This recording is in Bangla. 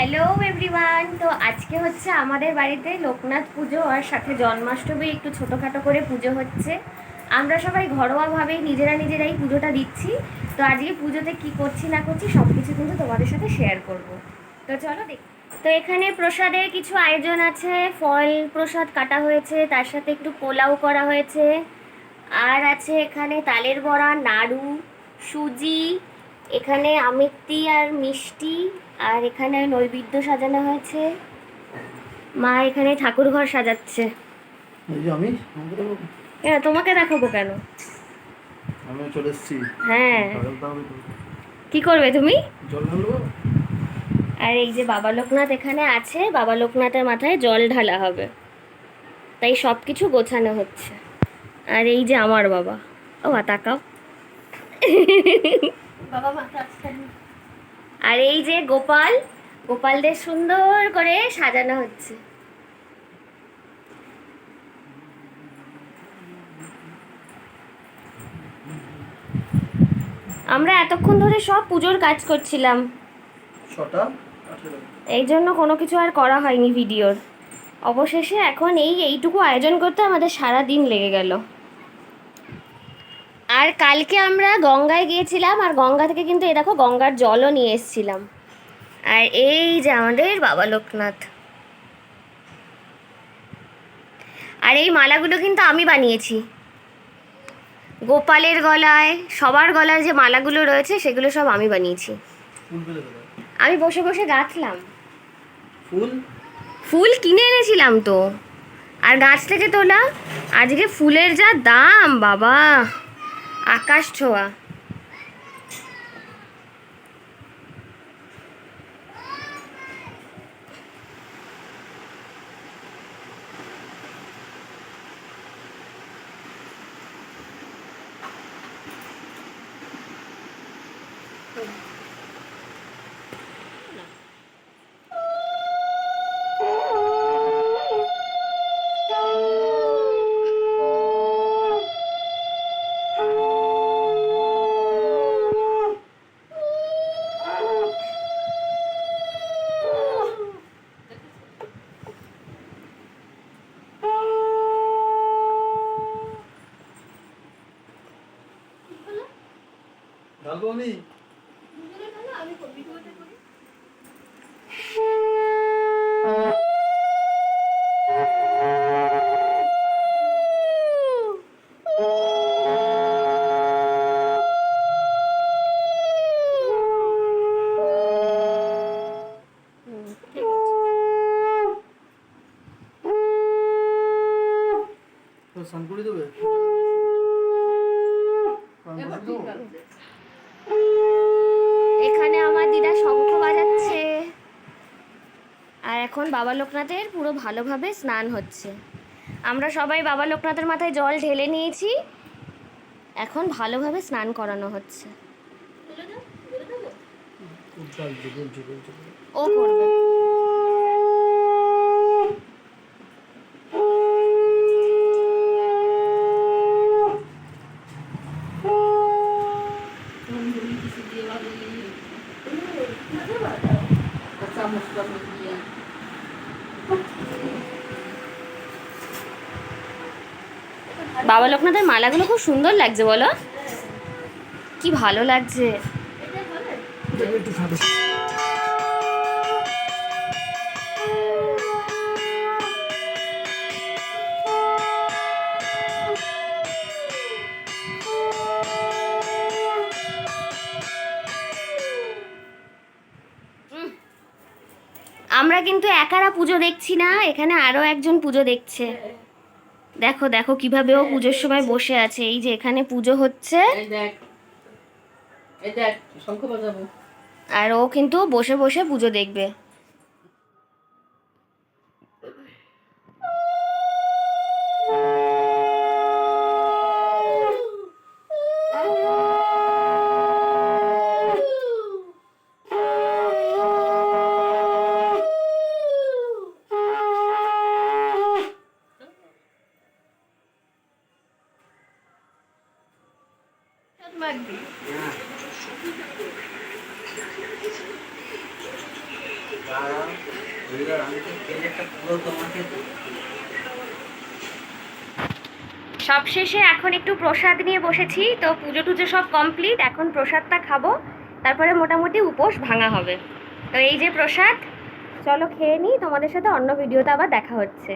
হ্যালো এভরিওয়ান তো আজকে হচ্ছে আমাদের বাড়িতে লোকনাথ পুজো আর সাথে জন্মাষ্টমী একটু ছোটোখাটো করে পুজো হচ্ছে। আমরা সবাই ঘরোয়াভাবেই নিজেরা নিজেরাই পুজোটা দিচ্ছি। তো আজকে পুজোতে কি করছি না করছি সব কিছু কিন্তু তোমাদের সাথে শেয়ার করব। তো চলো দেখ তো এখানে প্রসাদের কিছু আয়োজন আছে। ফল প্রসাদ কাটা হয়েছে, তার সাথে একটু পোলাও করা হয়েছে। আর আছে এখানে তালের বড়া, নাড়ু, সুজি এখানে আমিত্তি আর মিষ্টি আর এখানে নৈবেদ্য সাজানো হয়েছে। মা এখানে ঠাকুর ঘর সাজাচ্ছে। এই যে আমি আমাকে তো- কেন তোমাকে দেখাবো কেন? আমিও চলে এসেছি। হ্যাঁ। কি করবে তুমি? জল ঢালবো? আর এই যে বাবা লোকনাথ এখানে আছে বাবা লোকনাথের মাথায় জল ঢালা হবে। তাই সব কিছু গোছানো হচ্ছে। আর এই যে আমার বাবা। ও তাকাও। আর এই যে গোপাল গোপালদের সুন্দর করে সাজানো হচ্ছে। আমরা এতক্ষণ ধরে সব পুজোর কাজ করছিলাম। ছটা? এই জন্য কোনো কিছু আর করা হয়নি ভিডিওর। অবশেষে এখন এই এইটুকু আয়োজন করতে আমাদের সারা দিন লেগে গেল। আর কালকে আমরা গঙ্গায় গিয়েছিলাম আর গঙ্গা থেকে কিন্তু এ দেখো গঙ্গার জলও নিয়ে এসেছিলাম। আর এই যে আমাদের বাবা লোকনাথ। আর এই মালাগুলো কিন্তু আমি বানিয়েছি। গোপালের গলায় সবার গলায় যে মালাগুলো রয়েছে সেগুলো সব আমি বানিয়েছি। আমি বসে বসে গাঁথলাম। ফুল? ফুল কিনে এনেছিলাম তো। আর গাছ থেকে তোলা আজকে ফুলের যা দাম বাবা। আকাশ ছোঁয়া। ঢালবো আমি আমি স্নান করে দেবে স্নান করে দেবো? এখানে আমার দিদা শঙ্খ বাজাচ্ছে আর এখন বাবা লোকনাথের পুরো ভালোভাবে স্নান হচ্ছে। আমরা সবাই বাবা লোকনাথের মাথায় জল ঢেলে নিয়েছি। এখন ভালোভাবে স্নান করানো হচ্ছে। বলছি ও করবে বাবা লোকনাথের মালাগুলো খুব সুন্দর লাগছে, বলো। কি ভালো লাগছে। আমরা কিন্তু একারা পুজো দেখছি না, এখানে আরও একজন পুজো দেখছে। দেখো দেখো কীভাবে ও পুজোর সময় বসে আছে। এই যে এখানে পুজো হচ্ছে। আর ও কিন্তু বসে বসে পুজো দেখবে। লাগবে। সবশেষে এখন একটু প্রসাদ নিয়ে বসেছি। তো পুজো টুজো সব কমপ্লিট এখন প্রসাদটা খাব। তারপরে মোটামুটি উপোস ভাঙা হবে। তো এই যে প্রসাদ, চলো খেয়ে নিই, তোমাদের সাথে অন্য ভিডিওতে আবার দেখা হচ্ছে।